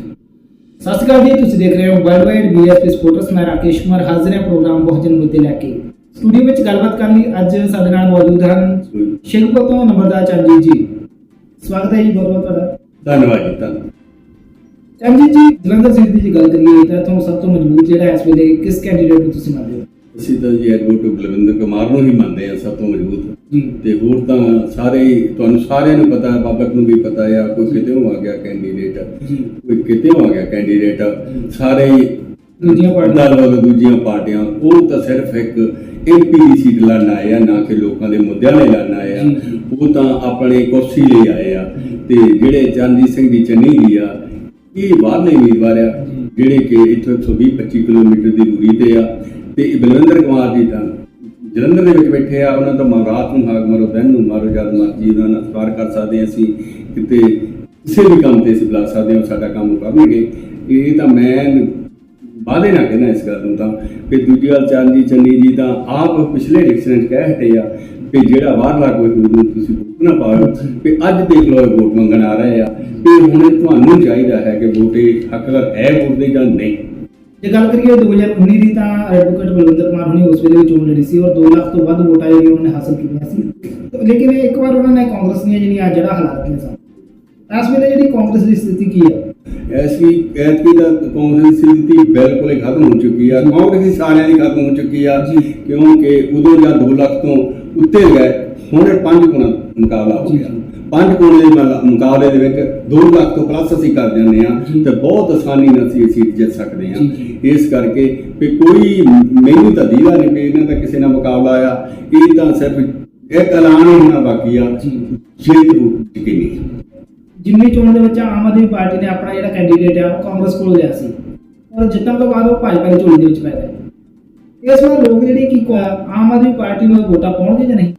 ਸਤਿ ਸ਼੍ਰੀ ਅਕਾਲ ਜੀ ਤੁਸੀਂ ਦੇਖ ਰਹੇ ਹੋ ਵਰਲਡ ਵਾਈਡ ਬੀਐਸਪੀ ਸਪੋਰਟਸ ਮੈਂ ਰਾਕੇਸ਼ ਕੁਮਾਰ ਹਾਜ਼ਰ ਹਾਂ ਪ੍ਰੋਗਰਾਮ ਬਹੁਜਨ ਮੁੱਦੇ ਲੈ ਕੇ। ਸਟੂਡੀਓ ਵਿੱਚ ਗੱਲਬਾਤ ਕਰਨ ਲਈ ਅੱਜ ਸਾਡੇ ਨਾਲ ਮੌਜੂਦ ਹਨ ਸ਼ੇਖਪੁਰ ਤੋਂ ਨੰਬਰਦਾਰ ਚੰਜੀਤ ਜੀ। ਸਵਾਗਤ ਹੈ ਜੀ ਬਹੁਤ ਬਹੁਤ ਤੁਹਾਡਾ। ਧੰਨਵਾਦ ਜੀ ਧੰਨਵਾਦ ਚੰਜੀਤ ਜੀ ਜਲੰਧਰ ਸੀਟ ਦੀ ਗੱਲ ਕਰੀਏ ਤਾਂ ਤੁਹਾਨੂੰ ਸਭ ਤੋਂ ਮਜ਼ਬੂਤ ਜਿਹੜਾ ਇਸ ਵੇਲੇ ਕਿਸ ਕੈਂਡੀਡੇਟ ਨੂੰ ਤੁਸੀਂ ਮੰਨਦੇ ਹੋ? ਅਸੀਂ ਤਾਂ ਜੀ ਐਡਵੋਕੇਟ ਬਲਵਿੰਦਰ ਕੁਮਾਰ ਨੂੰ ਹੀ ਮੰਨਦੇ ਆ ਸਭ ਤੋਂ ਮਜ਼ਬੂਤ। ਤੇ ਹੋਰ ਤਾਂ ਸਾਰੇ ਤੁਹਾਨੂੰ ਸਾਰਿਆਂ ਨੂੰ ਪਤਾ ਹੈ ਬਾਬਕ ਨੂੰ ਵੀ ਪਤਾ ਆ ਕੋਈ ਕਿਤੇ ਆ ਗਿਆ ਕੈਂਡੀਡੇਟ ਕੋਈ ਕਿਤੇ ਆ ਗਿਆ ਕੈਂਡੀਡੇਟ ਸਾਰੇ ਦੂਜੀਆਂ ਪਾਰਟੀਆਂ। ਵੱਲ ਦੂਜੀਆਂ ਪਾਰਟੀਆਂ। ਉਹ ਤਾਂ ਸਿਰਫ ਇੱਕ ਐਮਪੀ ਦੀ ਸੀਟ ਲੜਨ ਆਏ ਆ ਨਾ ਕਿ ਲੋਕਾਂ ਦੇ ਮੁੱਦਿਆਂ ਲਈ ਲੜਨ ਆਏ ਆ। ਉਹ ਤਾਂ ਆਪਣੇ ਕੁਰਸੀ ਲਈ ਆਏ ਆ। ਤੇ ਜਿਹੜੇ ਚਰਨਜੀਤ ਸਿੰਘ ਦੀ ਚੰਨੀ ਦੀ ਆ ਇਹ ਬਾਹਰਲੇ ਉਮੀਦਵਾਰ ਆ। ਜੀ। ਜਿਹੜੇ ਕਿ ਇੱਥੋਂ 120 25 ਕਿਲੋਮੀਟਰ ਦੀ ਦੂਰੀ ਤੇ ਆ ਤੇ ਬਲਵਿੰਦਰ ਕੁਮਾਰ ਜੀ ਤਾਂ ਜਲੰਧਰ ਦੇ ਵਿੱਚ ਬੈਠੇ ਆ, ਉਹਨਾਂ ਦਾ ਰਾਤ ਨੂੰ ਹਾਕ ਮਾਰੋ, ਦਿਨ ਨੂੰ ਮਾਰੋ, ਜਦ ਮਰਜ਼ੀ ਉਹਨਾਂ ਨਾਲ ਸਵਾਰ ਕਰ ਸਕਦੇ ਅਸੀਂ, ਕਿਤੇ ਕਿਸੇ ਵੀ ਕੰਮ ਤੇ ਅਸੀਂ ਬੁਲਾ ਸਕਦੇ ਹਾਂ, ਉਹ ਸਾਡਾ ਕੰਮ ਕਰਨਗੇ। ਇਹ ਤਾਂ ਮੈਂ ਵਾਅਦੇ ਨਾ ਕਹਿਣਾ ਇਸ ਗੱਲ ਨੂੰ ਤਾਂ ਕਿ ਦੂਜੀ ਗੱਲ ਚੰਦੀ ਚੰਨੀ ਜੀ ਤਾਂ ਆਪ ਪਿਛਲੇ ਇਲੈਕਸ਼ਨ 'ਚ ਕਹਿ ਹਟੇ ਆ ਕਿ ਜਿਹੜਾ ਬਾਹਰਲਾ ਕੋਈ ਨੂੰ ਤੁਸੀਂ ਵੋਟ ਨਾ ਪਾਓ। ਕਿ ਅੱਜ ਦੇਖ ਲਓ ਵੋਟ ਮੰਗਣ ਆ ਰਹੇ ਆ। ਕਿ ਹੁਣ ਤੁਹਾਨੂੰ ਚਾਹੀਦਾ ਹੈ ਕਿ ਵੋਟੇ ਹੱਕਦਾਰ ਹੈ ਵੋਟ ਦੇ ਜਾਂ ਨਹੀਂ। ਜੇ ਗੱਲ ਕਰੀਏ 2019 ਦੀ ਤਾਂ ਐਡਵੋਕੇਟ ਬਲਵਿੰਦਰ ਕੁਮਾਰ ਹੁਣੀ ਉਸ ਵੇਲੇ ਵੀ ਚੋਣ ਲੜੀ ਸੀ ਔਰ 2 ਲੱਖ ਤੋਂ ਵੱਧ ਵੋਟਾਂ ਜਿਹੜੀਆਂ ਉਹਨਾਂ ਨੇ ਹਾਸਲ ਕੀਤੀਆਂ ਸੀ। ਲੇਕਿਨ ਇੱਕ ਵਾਰ ਉਹਨਾਂ ਨੇ ਕਾਂਗਰਸ ਦੀਆਂ ਜਿਹੜੀਆਂ ਜੜਾ ਹਲਾ ਦਿੱਤੀਆਂ ਸਨ ਇਸ ਵੇਲੇ ਜਿਹੜੀ ਕਾਂਗਰਸ ਦੀ ਸਥਿਤੀ ਕੀ ਹੈ? ਐਸੀ ਐਤਕੀ ਦਾ ਕਾਂਗਰਸ ਦੀ ਸਥਿਤੀ ਬਿਲਕੁਲ ਖਤਮ ਹੋ ਚੁੱਕੀ ਆ। ਕਾਂਗਰਸ ਦੀ ਸਾਰਿਆਂ ਦੀ ਖਤਮ ਹੋ ਚੁੱਕੀ ਆ। ਕਿਉਂਕਿ ਉਦੋਂ ਜਾਂ 2 ਲੱਖ ਤੋਂ ਉੱਤੇ ਗਏ ਹੁਣ ਇਹ ਪੰਜ ਗੁਣਾ ਮੁਕਾਬਲਾ ਹੋ ਗਿਆ। ਪੰਜ ਗੁਣੇ ਦੇ ਮੁਕਾ- ਮੁਕਾਬਲੇ ਦੇ ਵਿੱਚ 2 ਲੱਖ ਤੋਂ ਪਲੱਸ ਅਸੀਂ ਕਰ ਜਾਂਦੇ ਆ। ਤੇ ਬਹੁਤ ਆਸਾਨੀ ਨਾਲ ਅਸੀਂ ਇਹ ਸੀਟ ਜਿੱਤ ਸਕਦੇ ਆ। ਇਸ ਕਰਕੇ ਵੀ ਕੋਈ ਮੈਨੂੰ ਤਾਂ ਦੀਦਾ ਨਹੀਂ ਵੀ ਇਹਨਾਂ ਦਾ ਕਿਸੇ ਨਾਲ ਮੁਕਾਬਲਾ ਆ ਇਹ ਤਾਂ ਸਿਰਫ ਇੱਕ ਐਲਾਨ ਹੀ ਹੋਣਾ ਬਾਕੀ ਆ ਜੀ। ਛੇਤੀ ਰੂਪ ਯਕੀਨੀ ਜਿੰਨੀ ਚੋਣ ਦੇ ਵਿੱਚ ਆਮ ਆਦਮੀ ਪਾਰਟੀ ਨੇ ਆਪਣਾ ਜਿਹੜਾ ਕੈਂਡੀਡੇਟ ਆ ਉਹ ਕਾਂਗਰਸ ਕੋਲ ਲਿਆ ਸੀ ਔਰ ਜਿੱਤਣ ਤੋਂ ਬਾਅਦ ਉਹ ਭਾਜਪਾ ਦੀ ਝੋਲੀ ਦੇ ਵਿੱਚ ਪੈ ਗਏ ਇਸ ਵਾਰ ਲੋਕ ਜਿਹੜੇ ਕੀ ਕੋ- ਆਮ ਆਦਮੀ ਪਾਰਟੀ ਨੂੰ ਵੋਟਾਂ ਪਾਉਣਗੇ ਜਾਂ ਨਹੀਂ?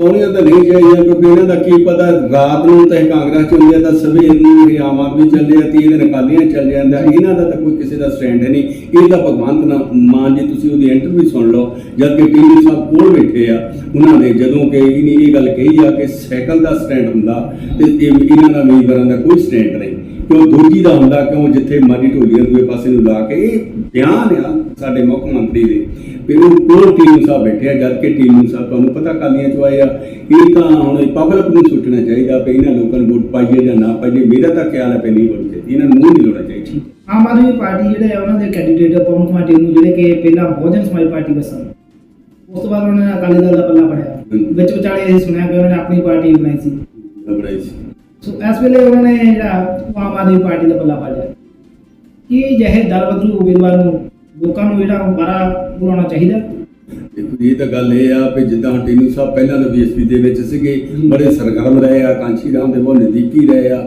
ਪਾਉਣੀਆਂ ਤਾਂ ਨਹੀਂ ਚਾਹੀਦੀਆਂ ਕਿਉਂਕਿ ਇਹਨਾਂ ਦਾ ਕੀ ਪਤਾ, ਰਾਤ ਨੂੰ ਤਾਂ ਇਹ ਕਾਂਗਰਸ ਚ ਹੁੰਦੇ ਆ, ਤਾਂ ਸਵੇਰ ਨੂੰ ਇਹ ਆਮ ਆਦਮੀ ਚੱਲਦੇ ਆ, ਤੀਹ ਦਿਨ ਅਕਾਲੀਆਂ ਚੱਲ ਜਾਂਦਾ ਇਹਨਾਂ ਦਾ ਤਾਂ ਕੋਈ ਕਿਸੇ ਦਾ ਸਟੈਂਡ ਹੈ ਨਹੀਂ। ਇਹ ਤਾਂ ਭਗਵੰਤ ਨਾ- ਮਾਨ ਜੀ, ਤੁਸੀਂ ਉਹਦੀ ਇੰਟਰਵਿਊ ਸੁਣ ਲਓ। ਜਦ ਕਿ ਟੀਵੀ ਸਾਹਿਬ ਕੋਲ ਬੈਠੇ ਆ, ਉਹਨਾਂ ਨੇ ਜਦੋਂ ਕਿ ਇਹਨੇ ਇਹ ਗੱਲ ਕਹੀ ਆ ਕਿ ਸਾਈਕਲ ਦਾ ਸਟੈਂਡ ਹੁੰਦਾ ਤੇ ਇਹ ਇਹਨਾਂ ਦਾ ਉਮੀਦਵਾਰਾਂ ਦਾ ਕੋਈ ਸਟੈਂਡ ਨਹੀਂ। ਕਿਉਂ ਦੂਜੀ ਦਾ ਹੁੰਦਾ ਕਿਉਂ ਜਿੱਥੇ ਮਾਰੀ ਢੋਲੀਆਂ ਦੂਏ ਪਾਸੇ ਨੂੰ ਲਾ ਕੇ ਇਹ ਬਿਆਨ ਆ ਸਾਡੇ ਮੁੱਖ ਮੰਤਰੀ ਦੇ। ਵੀ ਉਹ ਕੋਲ ਟੀਮ ਸਾਹਿਬ ਬੈਠੇ ਆ ਜਦ ਕਿ ਟੀਮ ਸਾਹਿਬ ਤੁਹਾਨੂੰ ਪਤਾ ਕਾਲੀਆਂ ਚ ਆਏ ਆ। ਇਹ ਤਾਂ ਹੁਣ ਪਬਲਿਕ ਨੂੰ ਸੋਚਣਾ ਚਾਹੀਦਾ ਵੀ ਇਹਨਾਂ ਲੋਕਾਂ ਨੂੰ ਵੋਟ ਪਾਈਏ ਜਾਂ ਨਾ ਪਾਈਏ। ਮੇਰਾ ਤਾਂ ਖਿਆਲ ਹੈ ਵੀ ਨਹੀਂ ਵੋਟ ਚਾਹੀਦੀ। ਇਹਨਾਂ ਨੂੰ ਮੂੰਹ ਨਹੀਂ ਲਾਉਣਾ ਚਾਹੀਦਾ। ਆਮ ਆਦਮੀ ਪਾਰਟੀ ਜਿਹੜੇ ਉਹਨਾਂ ਦੇ ਕੈਂਡੀਡੇਟ ਪਵਨ ਕੁਮਾਰ ਟੀਨੂ ਜਿਹੜੇ ਕਿ ਪਹਿਲਾਂ ਬਹੁਜਨ ਸਮਾਜ ਪਾਰਟੀ ਵਿੱਚ ਸਨ ਉਸ ਤੋਂ ਬਾਅਦ ਉਹਨਾਂ ਨੇ ਅਕਾਲੀ ਦਲ ਦਾ ਪੱਲਾ ਫੜਿਆ। ਵਿੱਚ ਵਿਚਾਲੇ ਇਹ ਸੁਣਿਆ ਕਿ ਉਹਨਾਂ ਨੇ ਆਪਣੀ ਪਾਰਟੀ ਬਣਾਈ ਸੀ। ਘਬਰਾਈ ਸੀ। ਸੋ ਇਸ ਵੇਲੇ ਉਹਨਾਂ ਨੇ ਜਿਹੜਾ ਆਮ ਆਦਮੀ ਪਾਰਟੀ ਦਾ ਪੱਲਾ ਫੜ ਲਿਆ ਕੀ ਜਿਹੇ ਦਲ ਬਦਲੂ ਉਮੀਦਵਾਰ ਨੂੰ ਲੋਕਾਂ ਨੂੰ ਜਿਹੜਾ ਬਾਰਾ ਬੁਲਾਉਣਾ ਚਾਹੀਦਾ? ਦੇਖੋ ਇਹ ਤਾਂ ਗੱਲ ਇਹ ਆ ਵੀ ਜਿੱਦਾਂ ਟੀਨੂ ਸਾਹਿਬ ਪਹਿਲਾਂ ਤਾਂ ਬੀਐਸਪੀ ਦੇ ਵਿੱਚ ਸੀਗੇ। ਬੜੇ ਸਰਗਰਮ ਰਹੇ ਆ ਕਾਂਚੀ ਰਾਮ ਦੇ ਬਹੁਤ ਨਜ਼ਦੀਕੀ ਰਹੇ ਆ।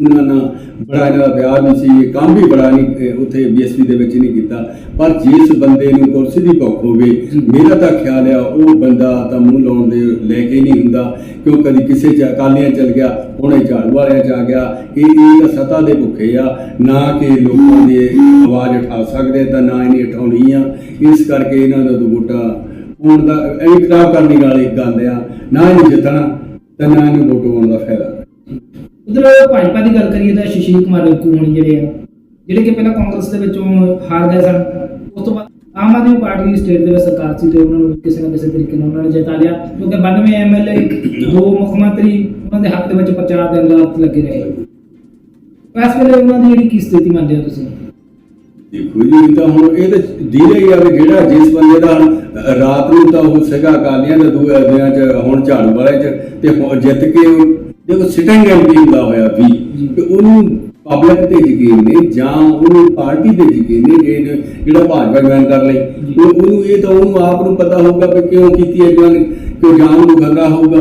ਉਹਨਾਂ ਨਾਲ ਬੜਾ ਇਹਨਾਂ ਦਾ ਪਿਆਰ ਵੀ ਸੀ, ਇਹ ਕੰਮ ਵੀ ਬੜਾ ਨਹੀਂ, ਇਹ ਉੱਥੇ ਬੀਐਸਪੀ ਦੇ ਵਿੱਚ ਨਹੀਂ ਕੀਤਾ। ਪਰ ਜਿਸ ਬੰਦੇ ਨੂੰ ਕੁਰਸੀ ਦੀ ਭੁੱਖ ਹੋਵੇ, ਮੇਰਾ ਤਾਂ ਖਿਆਲ ਆ, ਉਹ ਬੰਦਾ ਤਾਂ ਮੂੰਹ ਲਾਉਣ ਦੇ ਲੈ ਕੇ ਨਹੀਂ ਹੁੰਦਾ, ਕਿਉਂ ਕਦੀ ਕਿਸੇ ਚ ਅਕਾਲੀਆਂ ਚਲ ਗਿਆ ਹੁਣੇ ਝਾੜੂ ਵਾਲਿਆਂ ਚ ਆ ਗਿਆ, ਇਹ ਇਹ ਤਾਂ ਸਤਾ ਦੇ ਭੁੱਖੇ ਆ, ਨਾ ਕਿ ਲੋਕਾਂ ਦੀ ਆਵਾਜ਼ ਉਠਾ ਸਕਦੇ ਤਾਂ ਨਾ ਇਹਨੇ ਉਠਾਉਣੀ ਆ। ਇਸ ਕਰਕੇ ਇਹਨਾਂ ਦਾ ਦੁਗੋਟਾ ਹੁਣ ਦਾ ਇਹ ਖਰਾਬ ਕਰਨੀ ਵਾਲੀ ਗੱਲ ਆ, ਨਾ ਇਹਨੂੰ ਜਿੱਤਣਾ, ਤੇ ਨਾ ਇਹਨੂੰ ਵੋਟ ਪਾਉਣ ਦਾ ਫਾਇਦਾ। ਉਧਰ ਭਾਜਪਾ ਦੀ ਗੱਲ ਕਰੀਏ ਤਾਂ ਸੁਸ਼ੀਲ ਕੁਮਾਰ ਰਿੰਕੂ ਹੋਣੀ ਜਿਹੜੇ ਆ ਜਿਹੜੇ ਕਿ ਪਹਿਲਾਂ ਕਾਂਗਰਸ ਦੇ ਵਿੱਚੋਂ ਹਾਰ ਗਏ ਸਨ ਉਸ ਤੋਂ ਬਾਅਦ ਆਮ ਆਦਮੀ ਪਾਰਟੀ ਦੀ ਸਟੇਟ ਦੇ ਵਿੱਚ ਸਰਕਾਰ ਸੀ ਤੇ ਉਹਨਾਂ ਨੂੰ ਕਿਸੇ ਨਾ ਕਿਸੇ ਤਰੀਕੇ ਨਾਲ ਉਹਨਾਂ ਨੇ ਜਿਤਾ ਲਿਆ ਕਿਉਂਕਿ 92 ਐਮਐਲਏ ਦੋ ਮੁੱਖ ਮੰਤਰੀ ਉਹਨਾਂ ਦੇ ਹੱਕ ਦੇ ਵਿੱਚ ਪ੍ਰਚਾਰ ਦੇਣ ਦਾ ਲੱਗੇ ਰਹੇ। ਇਸ ਵੇਲੇ ਉਹਨਾਂ ਦੀ ਜਿਹੜੀ ਕੀ ਸਥਿਤੀ ਮੰਨਦੇ ਹੋ ਤੁਸੀਂ? ਦੇਖੋ ਜੀ ਇਹ ਤਾਂ ਹੁਣ ਇਹ ਤਾਂ ਦੀਰੇ ਹੀ ਆ ਵੀ ਜਿਹੜਾ ਜਿਸ ਬੰਦੇ ਦਾ ਅ, ਰਾਤ ਨੂੰ ਤਾਂ ਉਹ ਸੀਗਾ ਅਕਾਲੀਆਂ ਦੇ ਦੂਏ ਦਿਆਂ ਚ ਹੁਣ ਝਾੜੂ ਵਾਲੇ ਚ ਤੇ ਹੁਣ ਜਿੱਤ ਕੇ ਦੇਖੋ ਸਿਟਿੰਗ ਐਮਪੀ ਹੁੰਦਾ ਹੋਇਆ ਵੀ। ਤੇ ਉਹਨੂੰ ਪਬਲਿਕ ਤੇ ਯਕੀਨ ਨਹੀਂ ਜਾਂ ਉਹਨੂੰ ਪਾਰਟੀ ਤੇ ਯਕੀਨ ਜੇ- ਜਿਹੜਾ ਭਾਜਪਾ ਜੁਆਇਨ ਕਰ ਲਈ ਉਹਨੂੰ ਇਹ ਤਾਂ ਉਹਨੂੰ ਆਪ ਨੂੰ ਪਤਾ ਹੋਊਗਾ ਕਿ ਕਿਉਂ ਕੀਤੀ ਹੈ ਜੁਆਇਨ ਕਿਉਂ ਜਾਣ ਨੂੰ ਖਤਰਾ ਹੋਊਗਾ।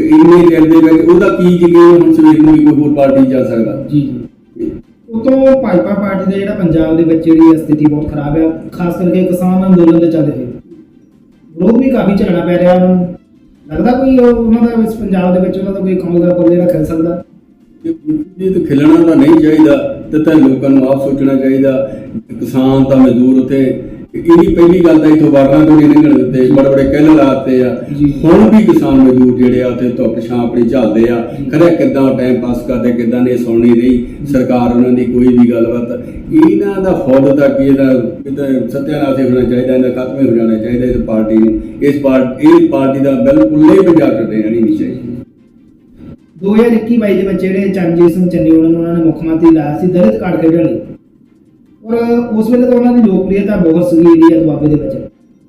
ਇੰਨੇ ਚਿਰ ਦੇ ਵਿੱਚ ਉਹਦਾ ਕੀ ਯਕੀਨ ਹੁਣ ਸਵੇਰ ਨੂੰ ਕੋਈ ਹੋਰ ਪਾਰਟੀ ਜਾ ਸਕਦਾ। ਜੀ ਉਤੋਂ ਭਾਜਪਾ ਪਾਰਟੀ ਦਾ ਜਿਹੜਾ ਪੰਜਾਬ ਦੇ ਵਿੱਚ ਜਿਹੜੀ ਸਥਿਤੀ ਬਹੁਤ ਖਰਾਬ ਹੈ ਖਾਸ ਕਰਕੇ ਕਿਸਾਨ ਅੰਦੋਲਨ ਦੇ ਚੱਲਦੇ ਵਿਰੋਧ ਵੀ ਕਾਫੀ ਝਗੜਾ ਪੈ ਰਿਹਾ ਉਹਨਾਂ ਨੂੰ। ਲੱਗਦਾ ਕੋਈ ਉਹ- ਉਹਨਾਂ ਦਾ ਇਸ ਪੰਜਾਬ ਦੇ ਵਿੱਚ ਉਹਨਾਂ ਦਾ ਕੋਈ ਕੌਮ ਦਾ ਪੁੱਲ ਜਿਹੜਾ ਖਿਲ ਸਕਦਾ? ਜੇ ਤਾਂ ਖਿਲਣਾ ਤਾਂ ਨਹੀਂ ਚਾਹੀਦਾ, ਤੇ ਤਾਂ ਲੋਕਾਂ ਨੂੰ ਆਪ ਸੋਚਣਾ ਚਾਹੀਦਾ, ਕਿਸਾਨ ਤਾਂ ਮਜ਼ਦੂਰ ਉੱਥੇ ਇਹਦੀ ਪਹਿਲੀ ਗੱਲ ਤਾਂ ਇਥੋਂ ਬਾਰਨਾ ਤੋਂ ਲੰਘਣ ਦਿੱਤੇ ਬੜੇ ਬੜੇ ਕਹਿਲ ਲਾਤੇ ਆ। ਹੁਣ ਵੀ ਕਿਸਾਨ ਮਜ਼ਦੂਰ ਜਿਹੜੇ ਆ ਉੱਥੇ ਧੁੱਪ ਛਾਂ ਆਪਣੀ ਝੱਲਦੇ ਆ। ਖਰੇ ਕਿੱਦਾਂ ਟਾਈਮ ਪਾਸ ਕਰਦੇ ਕਿੱਦਾਂ ਨੇ ਸੁਣਨੀ ਰਹੀ ਸਰਕਾਰ ਉਹਨਾਂ ਦੀ ਕੋਈ ਵੀ ਗੱਲਬਾਤ। ਇਹਨਾਂ ਦਾ ਫੌਜ ਦਾ ਕੀ ਇਹਦਾ ਸਤਿਆਨਾਸ਼ ਹੀ ਹੋਣਾ ਚਾਹੀਦਾ ਇਹਦਾ ਖਤਮ ਹੀ ਹੋ ਜਾਣਾ ਚਾਹੀਦਾ ਇਸ ਪਾਰਟੀ ਨੂੰ। ਇਸ ਪਾਰਟੀ ਇਹ ਪਾਰਟੀ ਦਾ ਬਿਲਕੁਲ ਨਹੀਂ ਚ ਰਹਿਣੀ ਨਹੀਂ ਚਾਹੀਦੀ। 2021 ਦੇ ਵਿੱਚ ਜਿਹੜੇ ਚਰਨਜੀਤ ਸਿੰਘ ਚੰਨੀ ਉਹਨਾਂ ਨੂੰ ਉਹਨਾਂ ਨੇ ਮੁੱਖ ਮੰਤਰੀ ਲਾਇਆ ਸੀ ਦਲਿਤ ਕਾਰਡ ਖੇਡਣ ਲਈ। ਔਰ ਉਸ ਵੇਲੇ ਤਾਂ ਉਹਨਾਂ ਦੀ ਲੋਕਪ੍ਰਿਯਤਾ ਬਹੁਤ ਸੀਗੀ ਜਿਹੜੀ ਆ ਦੁਆਬੇ ਦੇ ਵਿੱਚ।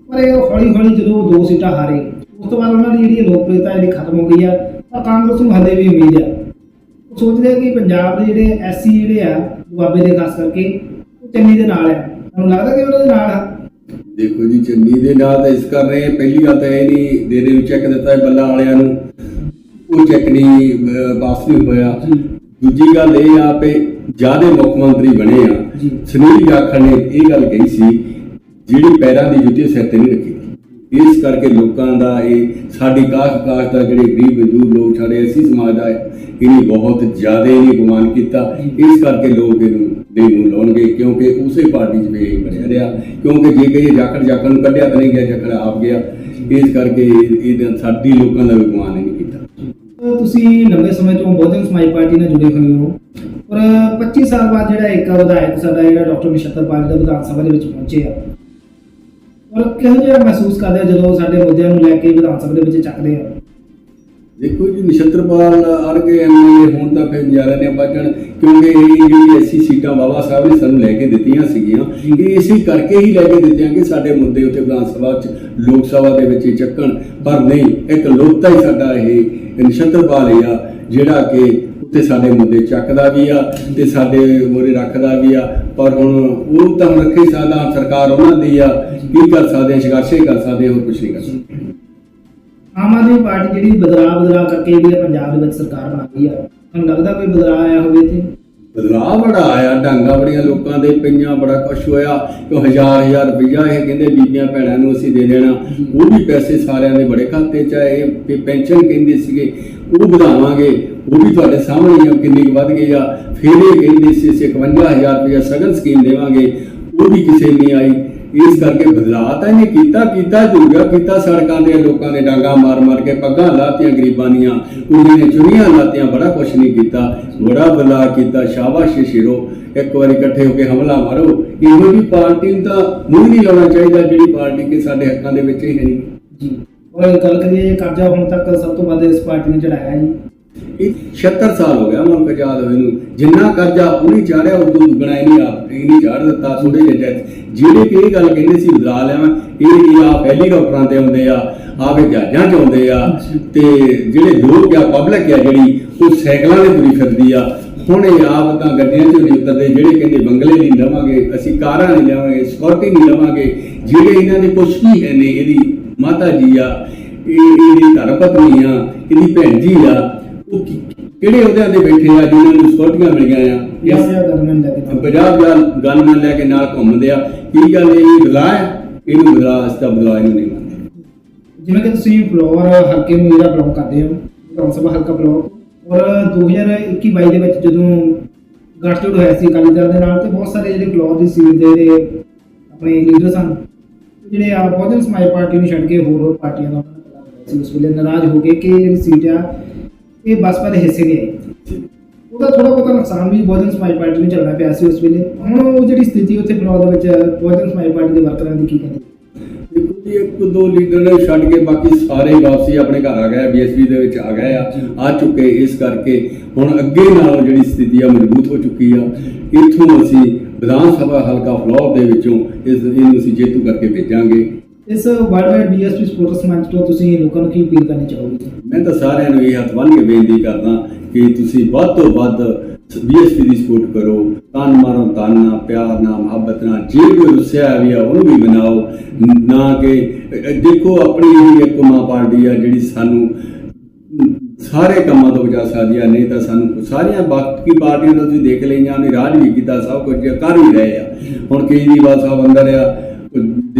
ਪਰ ਇਹ ਹੌਲੀ ਹੌਲੀ ਜਦੋਂ ਦੋ ਸੀਟਾਂ ਹਾਰੇ ਉਸ ਤੋਂ ਬਾਅਦ ਉਹਨਾਂ ਦੀ ਜਿਹੜੀ ਲੋਕਪ੍ਰਿਯਤਾ ਜਿਹੜੀ ਖਤਮ ਹੋ ਗਈ ਆ ਤਾਂ ਕਾਂਗਰਸ ਨੂੰ ਹਲੇ ਵੀ ਉਮੀਦ ਆ। ਉਹ ਸੋਚਦੇ ਆ ਕਿ ਪੰਜਾਬ ਦੇ ਜਿਹੜੇ ਐਸਸੀ ਜਿਹੜੇ ਆ ਦੁਆਬੇ ਦੇ ਖਾਸ ਕਰਕੇ ਉਹ ਚੰਨੀ ਦੇ ਨਾਲ ਆ। ਤੁਹਾਨੂੰ ਲੱਗਦਾ ਕਿ ਉਹਨਾਂ ਦੇ ਨਾਲ ਆ? ਦੇਖੋ ਜੀ ਚੰਨੀ ਦੇ ਨਾਲ ਤਾਂ ਇਸ ਕਰ ਰਹੇ। ਪਹਿਲੀ ਗੱਲ ਤਾਂ ਇਹ ਨਹੀਂ ਦੇ ਦੇ ਚੈੱਕ ਦਿੱਤਾ ਬੱਲਾ ਵਾਲਿਆਂ ਨੂੰ। ਉਹ ਚੈੱਕ ਨਹੀਂ ਪਾਸ ਨਹੀਂ ਹੋਇਆ। ਦੂਜੀ ਗੱਲ ਇਹ ਆ ਕਿ ਜਿਆਦੇ ਮੁੱਖ ਮੰਤਰੀ ਬਣੇ ਆ। ਸੁਨੀਲ ਜਾਖੜ ਨੇ ਇਹ ਗੱਲ ਕਹੀ ਸੀ ਜਿਹੜੀ ਪੈਰਾਂ ਦੀ ਜੁੱਤੀ ਸਿਰ ਤੇ ਨਹੀਂ ਰੱਖੀ ਇਸ ਕਰਕੇ ਲੋਕਾਂ ਦਾ ਇਹ ਸਾਡੀ ਕਾਸ਼ ਕਾਸ਼ ਦਾ ਜਿਹੜੇ ਗਰੀਬ ਮਜ਼ਦੂਰ ਲੋਕ ਸਾਡੇ ਅਸੀਂ ਸਮਾਜ ਦਾ ਇਹਨੇ ਬਹੁਤ ਜ਼ਿਆਦਾ ਇਹਨੇ ਗੁਮਾਨ ਕੀਤਾ। ਇਸ ਕਰਕੇ ਲੋਕ ਇਹਨੂੰ ਦੇ ਨੂੰ ਲਾਉਣਗੇ ਕਿਉਂਕਿ ਉਸੇ ਪਾਰਟੀ 'ਚ ਵੀ ਇਹ ਬਣਿਆ ਰਿਹਾ। ਕਿਉਂਕਿ ਜੇ ਕਹੀਏ ਜਾਖੜ ਜਾਖੜ ਨੂੰ ਕੱਢਿਆ ਤਾਂ ਨਹੀਂ ਗਿਆ ਜਾਖੜ ਆਪ ਗਿਆ। ਇਸ ਕਰਕੇ ਇਹ ਸਾਡੀ ਲੋਕਾਂ ਦਾ ਵੀ ਗੁਮਾਨ ਨਹੀਂ ਕੀਤਾ। ਤੁਸੀਂ ਲੰਬੇ ਸਮੇਂ ਤੋਂ ਬਹੁਜਨ ਸਮਾਜ ਪਾਰਟੀ ਨਾਲ ਜੁੜੇ ਹੋਏ ਹੋ। ਔਰ 25 ਸਾਲ ਬਾਅਦ ਜਿਹੜਾ ਇੱਕ ਵਿਧਾਇਕ ਸਾਡਾ ਜਿਹੜਾ ਡਾਕਟਰ ਨਿਸ਼ਤਰ ਪਾਲ ਦਾ ਵਿਧਾਨ ਸਭਾ ਦੇ ਵਿੱਚ ਪਹੁੰਚੇ ਆ। ਔਰ ਕਿਹੋ ਜਿਹਾ ਮਹਿਸੂਸ ਕਰਦੇ ਆ ਜਦੋਂ ਸਾਡੇ ਮੁੱਦਿਆਂ ਨੂੰ ਲੈ ਕੇ ਵਿਧਾਨ ਸਭਾ ਦੇ ਵਿੱਚ ਚੱਕਦੇ ਆ? ਦੇਖੋ ਜੀ ਨਛੱਤਰਪਾਲ ਅਰਗੇ ਐਮਐਲਏ ਹੁਣ ਤਾਂ ਫਿਰ ਨਜ਼ਾਰੇ ਨੇ ਬਚਣ ਕਿਉਂਕਿ ਇਹ ਜਿਹੜੀ ਐਸੀ ਸੀਟਾਂ ਬਾਬਾ ਸਾਹਿਬ ਨੇ ਸਾਨੂੰ ਲੈ ਕੇ ਦਿੱਤੀਆਂ ਸੀਗੀਆਂ ਇਹ ਇਸੇ ਕਰਕੇ ਹੀ ਲੈ ਕੇ ਦਿੱਤੀਆਂ ਕਿ ਸਾਡੇ ਮੁੱਦੇ ਉੱਤੇ ਵਿਧਾਨ ਸਭਾ 'ਚ ਲੋਕ ਸਭਾ ਦੇ ਵਿੱਚ ਚੱਕਣ। ਪਰ ਨਹੀਂ ਇੱਕ ਲੋਕਤਾ ਹੀ ਸਾਡਾ ਇਹ ਨਛੱਤਰਪਾਲ ਆ ਜਿਹੜਾ ਕਿ ਉੱਤੇ ਸਾਡੇ ਮੁੱਦੇ ਚੱਕਦਾ ਵੀ ਆ ਤੇ ਸਾਡੇ ਮੋਰੇ ਰੱਖਦਾ ਵੀ ਆ ਪਰ ਹੁਣ ਉਹ ਤਾਂ ਹੁਣ ਸਾਡਾ ਸਰਕਾਰ ਉਹਨਾਂ ਦੀ ਆ ਕੀ ਕਰ ਸਕਦੇ ਆ ਕਰ ਸਕਦੇ ਆ, ਹੋਰ ਕੁਝ ਨਹੀਂ ਕਰ ਸਕਦੇ। ਆਮ ਆਦਮੀ ਪਾਰਟੀ ਜਿਹੜੀ ਬਦਲਾਅ ਬਦਲਾਅ ਕਰਕੇ ਜਿਹੜੀ ਪੰਜਾਬ ਦੇ ਵਿੱਚ ਸਰਕਾਰ ਬਣਾ ਗਈ ਆ ਤੁਹਾਨੂੰ ਲੱਗਦਾ ਕੋਈ ਬਦਲਾਅ ਆਇਆ ਹੋਵੇ ਇੱਥੇ? ਬਦਲਾਅ ਬੜਾ ਆਇਆ ਡਾਂਗਾ ਬੜੀਆਂ ਲੋਕਾਂ ਦੇ, ਪਈਆਂ ਬੜਾ ਕੁਛ ਹੋਇਆ। ਕਿ ਹਜ਼ਾਰ ਹਜ਼ਾਰ ਰੁਪਈਆ ਇਹ ਕਹਿੰਦੇ ਬੀਬੀਆਂ ਭੈਣਾਂ ਨੂੰ ਅਸੀਂ ਦੇ ਦੇਣਾ। ਉਹ ਵੀ ਪੈਸੇ ਸਾਰਿਆਂ ਦੇ ਬੜੇ ਖਾਤੇ 'ਚ ਆਏ ਤੇ ਪੈਨਸ਼ਨ ਕਹਿੰਦੇ ਸੀਗੇ, ਉਹ ਵਧਾਵਾਂਗੇ। ਉਹ ਵੀ ਤੁਹਾਡੇ ਸਾਹਮਣੇ ਆ, ਕਿੰਨੀ ਕੁ ਵੱਧ ਗਈ ਆ। ਫਿਰ ਇਹ ਕਹਿੰਦੇ ਸੀ, ਅਸੀਂ 51000 ਰੁਪਈਆ ਸਗਨ ਸਕੀਮ ਦੇਵਾਂਗੇ। ਉਹ ਵੀ ਕਿਸੇ ਨਹੀਂ ਆਈ। ਇਸ ਕਰਕੇ ਬਦਲਾਅ ਤਾਂ ਇਹਨੇ ਕੀਤਾ ਕੀਤਾ ਜੁਗਾ ਕੀਤਾ ਸੜਕਾਂ ਦੇ ਲੋਕਾਂ ਦੇ ਡਾਂਗਾ ਮਾਰ ਮਾਰ ਕੇ ਪੱਗਾਂ ਲਾਤੀਆਂ ਗਰੀਬਾਂ ਦੀਆਂ ਕੁੜੀਆਂ ਨੇ ਚੁੰਨੀਆਂ ਲਾਤੀਆਂ ਬੜਾ ਕੁਛ ਨਹੀਂ ਕੀਤਾ ਬੜਾ ਬਦਲਾਅ ਕੀਤਾ ਸ਼ਾਬਾਸ਼ ਸ਼ੇਰੋ ਇੱਕ ਵਾਰੀ ਇਕੱਠੇ ਹੋ ਕੇ ਹਮਲਾ ਮਾਰੋ ਇਹੋ ਜਿਹੀ ਪਾਰਟੀ ਨੂੰ ਤਾਂ ਮੂੰਹ ਨਹੀਂ ਲਾਉਣਾ ਚਾਹੀਦਾ ਜਿਹੜੀ ਪਾਰਟੀ ਕਿ ਸਾਡੇ ਹੱਕਾਂ ਦੇ ਵਿੱਚ ਹੀ ਨਹੀਂ। ਜੀ। ਔਰ ਗੱਲ ਕਰੀਏ ਜੇ ਕਰਜ਼ਾ ਹੁਣ ਤੱਕ ਸਭ ਤੋਂ ਵੱਧ ਇਸ ਪਾਰਟੀ ਨੇ ਚੜਾਇਆ ਜੀ। ਇਹ 76 ਸਾਲ ਹੋ ਗਿਆ ਮੁਲਕ ਆਜ਼ਾਦ ਹੋਏ ਨੂੰ। ਜਿੰਨਾ ਕਰਜ਼ਾ ਉਹਨੇ ਚਾੜਿਆ ਉਦੋਂ ਦੁੱਗਣਾ ਇਹਨੇ ਆਪ ਇਹ ਨਹੀਂ ਚਾੜ ਦਿੱਤਾ ਥੋੜੇ ਜਿਹੇ ਜਿਹੜੇ ਕਿ ਇਹ ਗੱਲ ਕਹਿੰਦੇ ਸੀ ਬਦਲਾ ਲਿਆ ਇਹ ਨਹੀਂ ਆ ਹੈਲੀਕਾਪਟਰਾਂ ਤੇ ਆਉਂਦੇ ਆ ਆ ਕੇ ਜਹਾਜ਼ਾਂ 'ਚ ਆਉਂਦੇ ਆ, ਤੇ ਜਿਹੜੇ ਲੋਕ ਆ ਪਬਲਿਕ ਆ ਜਿਹੜੀ, ਉਹ ਸਾਈਕਲਾਂ ਤੇ ਤੁਰੀ ਫਿਰਦੀ ਆ। ਹੁਣ ਇਹ ਆਪ ਤਾਂ ਗੱਡੀਆਂ 'ਚ ਨਹੀਂ ਉਤਰਦੇ, ਜਿਹੜੇ ਕਹਿੰਦੇ ਬੰਗਲੇ ਨਹੀਂ ਲਵਾਂਗੇ, ਅਸੀਂ ਕਾਰਾਂ ਨਹੀਂ ਲਵਾਂਗੇ ਸਕਿਉਰਟੀ ਨਹੀਂ ਲਵਾਂਗੇ, ਜਿਹੜੇ ਇਹਨਾਂ ਦੇ ਕੁਛ ਵੀ ਹੈ ਨੇ, ਇਹਦੀ ਮਾਤਾ ਜੀ ਆ, ਇਹ ਇਹਦੀ ਧਰਮ ਪਤਨੀ ਆ, ਇਹਦੀ ਭੈਣ ਜੀ ਆ, ਉਹ ਕਿਹੜੇ ਅਹੁਦਿਆਂ ਤੇ ਬੈਠੇ ਆ ਜਿਨ੍ਹਾਂ ਨੂੰ ਸਕਿਉਰਟੀਆਂ ਮਿਲੀਆਂ ਆ? ਇਸ ਜਾਂ ਗਵਰਨਮੈਂਟ ਲੈ ਕੇ ਤਾਂ ਪੰਜਾਬ ਦਾ ਗਨਮੈਨ ਲੈ ਕੇ ਨਾਲ ਘੁੰਮਦੇ ਆ। ਕੀ ਗੱਲ ਇਹ ਬਦਲਾਅ ਹੈ? ਇਹਨੂੰ ਬਦਲਾਅ ਇਸ ਦਾ ਬਦਲਾਅ ਇਹਨੂੰ ਨਹੀਂ ਮੰਨਦੇ। ਜਿਵੇਂ ਕਿ ਤੁਸੀਂ ਫਲੋਰ ਹਲਕੇ ਨੂੰ ਜਿਹੜਾ ਬਲੌਕ ਕਰਦੇ ਹੋ ਵਿਧਾਨ ਸਭਾ ਹਲਕਾ ਬਲੌਕ ਔਰ 2021 ਦੇ ਵਿੱਚ ਜਦੋਂ ਗੱਠਜੋੜ ਹੋਇਆ ਸੀ ਅਕਾਲੀ ਦਲ ਦੇ ਨਾਲ ਤੇ ਬਹੁਤ ਸਾਰੇ ਜਿਹੜੇ ਫਲੋਰ ਦੀ ਸੀਟ ਦੇ ਜਿਹੜੇ ਆਪਣੇ ਲੀਡਰ ਸਨ ਜਿਹੜੇ ਆ ਬਹੁਜਨ ਸਮਾਜ ਪਾਰਟੀ ਨੂੰ ਛੱਡ ਕੇ ਹੋਰ ਹੋਰ ਪਾਰਟੀਆਂ ਦਾ ਸੀ। ਉਸ ਵੇਲੇ ਨਾਰਾਜ਼ ਹੋ ਗਏ ਕਿ ਜਿਹੜੀ ਸੀਟ ਆ ਇਹ ਬਸਪਾ ਦੇ ਹਿੱਸੇ ਨਹੀਂ ਆਈ। ਉਹਦਾ ਥੋੜਾ ਬਹੁਤਾ ਨੁਕਸਾਨ ਵੀ ਬਹੁਜਨ ਸਮਾਜ ਪਾਰਟੀ ਨੂੰ ਝੱਲਣਾ ਪਿਆ ਸੀ ਉਸ ਵੇਲੇ। ਹੁਣ ਉਹ ਜਿਹੜੀ ਸਥਿਤੀ ਉੱਥੇ ਫਲੋਰ ਦੇ ਵਿੱਚ ਬਹੁਜਨ ਸਮਾਜ ਪਾਰਟੀ ਦੇ ਵਰਕਰਾਂ ਦੀ ਕੀ ਕਹਿੰਦੇ ਦੇਖੋ ਜੀ ਇੱਕ ਦੋ ਲੀਡਰ ਨੇ ਛੱਡ ਕੇ ਬਾਕੀ ਸਾਰੇ ਵਾਪਸੀ ਆਪਣੇ ਘਰ ਆ ਗਏ ਬੀਐਸਪੀ ਦੇ ਵਿੱਚ ਆ ਗਏ ਆ ਆ ਚੁੱਕੇ ਇਸ ਕਰਕੇ। ਹੁਣ ਅੱਗੇ ਨਾਲੋਂ ਜਿਹੜੀ ਸਥਿਤੀ ਆ ਮਜ਼ਬੂਤ ਹੋ ਚੁੱਕੀ ਆ। ਇੱਥੋਂ ਅਸੀਂ ਵਿਧਾਨ ਸਭਾ ਹਲਕਾ ਫਲੋਰ ਦੇ ਵਿੱਚੋਂ ਇਸ ਇਹਨੂੰ ਅਸੀਂ ਜੇਤੂ ਕਰਕੇ ਭੇਜਾਂਗੇ। ਇਸ ਵਰਲਡ ਵਾਈਡ ਬੀਐਸਪੀ ਸਪੋਰਟਸ ਮੰਚ ਤੋਂ ਤੁਸੀਂ ਲੋਕਾਂ ਨੂੰ ਕੀ ਅਪੀਲ ਕਰਨੀ ਚਾਹੋਗੇ? ਮੈਂ ਤਾਂ ਸਾਰਿਆਂ ਨੂੰ ਇਹ ਹੱਥ ਬੰਨ੍ਹ ਕੇ ਬੇਨਤੀ ਕਰਦਾ ਕਿ ਤੁਸੀਂ ਵੱਧ ਤੋਂ ਵੱਧ ਬੀਐਸਪੀ ਦੀ ਸਪੋਰਟ ਕਰੋ, ਤਨ ਮਾਰੋ ਤਨ ਨਾਲ, ਪਿਆਰ ਨਾਲ, ਮੁਹੱਬਤ ਨਾਲ, ਜੇ ਕੋਈ ਰੁੱਸਿਆ ਵੀ ਆ, ਉਹਨੂੰ ਵੀ ਮਨਾਓ। ਨਾ ਕਿ ਦੇਖੋ ਆਪਣੀ ਹੀ ਇੱਕ ਮਾਂ ਪਾਰਟੀ ਆ, ਜਿਹੜੀ ਸਾਨੂੰ ਸਾਰੇ ਕੰਮਾਂ ਤੋਂ ਬਚਾ ਸਕਦੀ ਆ, ਨਹੀਂ ਤਾਂ ਸਾਨੂੰ ਸਾਰੀਆਂ ਬਾਕੀ ਪਾਰਟੀਆਂ ਦਾ ਤੁਸੀਂ ਦੇਖ ਲਈਆਂ, ਉਹਨੇ ਰਾਜ ਵੀ ਕੀਤਾ, ਸਭ ਕੁਝ ਕਰ ਵੀ ਰਹੇ ਆ। ਹੁਣ ਕੇਜਰੀਵਾਲ ਸਾਹਿਬ ਅੰਦਰ ਆ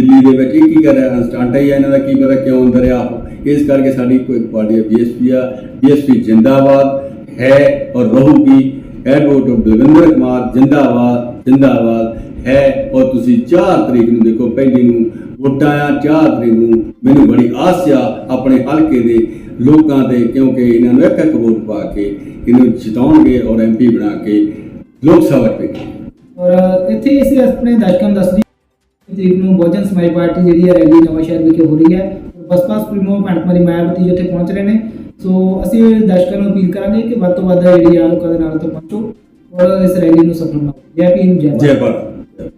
ਦਿੱਲੀ ਦੇ ਵਿੱਚ ਇਹ ਕੀ ਕਰ ਰਿਹਾ ਸਟੰਟ ਹੀ ਆ ਇਹਨਾਂ ਦਾ ਕੀ ਪਤਾ ਕਿਉਂ ਅੰਦਰ ਆ ਇਸ ਕਰਕੇ ਸਾਡੀ ਕੋਈ ਪਾਰਟੀ ਬੀਐਸਪੀ ਆ। ਬੀਐਸਪੀ ਜਿੰਦਾਬਾਦ ਹੈ ਔਰ ਰਹੂਗੀ। ਐਡਵੋਕੇਟ ਬਲਵਿੰਦਰ ਕੁਮਾਰ, ਜਿੰਦਾਬਾਦ ਜਿੰਦਾਬਾਦ ਹੈ। ਔਰ ਤੁਸੀਂ 4 ਤਰੀਕ ਨੂੰ ਦੇਖੋ, ਪਹਿਲੀ ਨੂੰ ਵੋਟਾਂ ਆ 4 ਤਰੀਕ ਨੂੰ ਮੈਨੂੰ ਬੜੀ ਆਸ ਆ ਆਪਣੇ ਹਲਕੇ ਦੇ ਲੋਕਾਂ ਤੇ, ਕਿਉਂਕਿ ਇਹਨਾਂ ਨੂੰ ਇੱਕ ਇੱਕ ਵੋਟ ਪਾ ਕੇ ਇਹਨੂੰ ਜਿਤਾਉਣਗੇ ਔਰ ਐਮਪੀ ਬਣਾ ਕੇ ਲੋਕ ਸਭਾ ਭੇਜਣਗੇ। ਔਰ, ਇੱਥੇ ਅਸੀਂ ਆਪਣੇ ਦਰਸ਼ਕਾਂ ਨੂੰ ਦੱਸਦੀ ਤਰੀਕ ਨੂੰ ਬਹੁਜਨ ਸਮਾਜ ਪਾਰਟੀ ਜਿਹੜੀ ਹੈ ਰੈਲੀ ਨਵਾਂ ਸ਼ਹਿਰ ਵਿਖੇ ਹੋ ਰਹੀ ਹੈ। ਬਸਪਾ ਸੁਪਰੀਮੋ ਭੰਡਮਰੀ ਮਾਇਆਵਤੀ ਜਿੱਥੇ ਪਹੁੰਚ ਰਹੇ ਨੇ। ਸੋ ਅਸੀਂ ਦਰਸ਼ਕਾਂ ਨੂੰ ਅਪੀਲ ਕਰਾਂਗੇ ਕਿ ਵੱਧ ਤੋਂ ਵੱਧ ਜਿਹੜੀ ਆ ਲੋਕਾਂ ਦੇ ਨਾਲ ਤੋਂ ਪਹੁੰਚੋ ਔਰ ਇਸ ਰੈਲੀ ਨੂੰ ਸਫਲ ਬਣਾਓ। ਜੈ ਭੀਮ, ਜੈ ਜੈ ਭਾਰਤ।